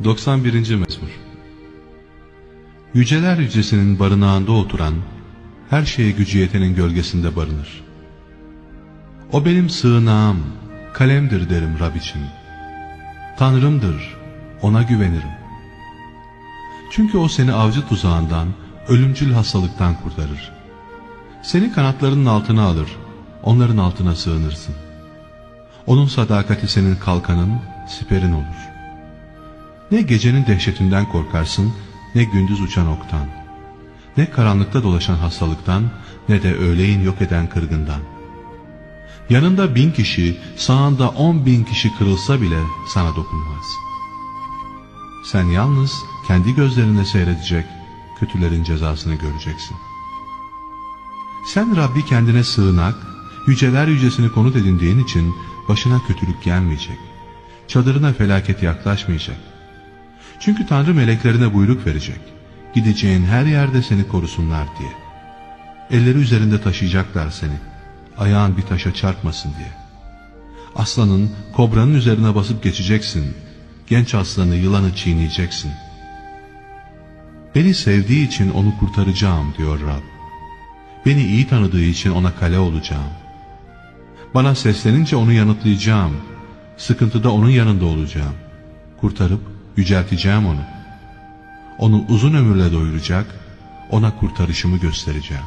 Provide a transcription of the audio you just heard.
91. Mezmur Yüceler yücesinin barınağında oturan, her şeye gücü yetenin gölgesinde barınır. O benim sığınağım, kalemdir derim Rab için. Tanrımdır, ona güvenirim. Çünkü o seni avcı tuzağından, ölümcül hastalıktan kurtarır. Seni kanatlarının altına alır, onların altına sığınırsın. Onun sadakati senin kalkanın, siperin olur. Ne gecenin dehşetinden korkarsın, ne gündüz uçan oktan. Ne karanlıkta dolaşan hastalıktan, ne de öğleyin yok eden kırgından. Yanında bin kişi, sağında on bin kişi kırılsa bile sana dokunmaz. Sen yalnız kendi gözlerine seyredecek, kötülerin cezasını göreceksin. Sen Rabbi kendine sığınak, yüceler yücesini konut edindiğin için başına kötülük gelmeyecek. Çadırına felaket yaklaşmayacak. Çünkü Tanrı meleklerine buyruk verecek. Gideceğin her yerde seni korusunlar diye. Elleri üzerinde taşıyacaklar seni. Ayağın bir taşa çarpmasın diye. Aslanın, kobranın üzerine basıp geçeceksin. Genç aslanı, yılanı çiğneyeceksin. Beni sevdiği için onu kurtaracağım diyor Rab. Beni iyi tanıdığı için ona kale olacağım. Bana seslenince onu yanıtlayacağım. Sıkıntıda onun yanında olacağım. Kurtarıp yücelteceğim onu. Onu uzun ömürle doyuracak, ona kurtarışımı göstereceğim.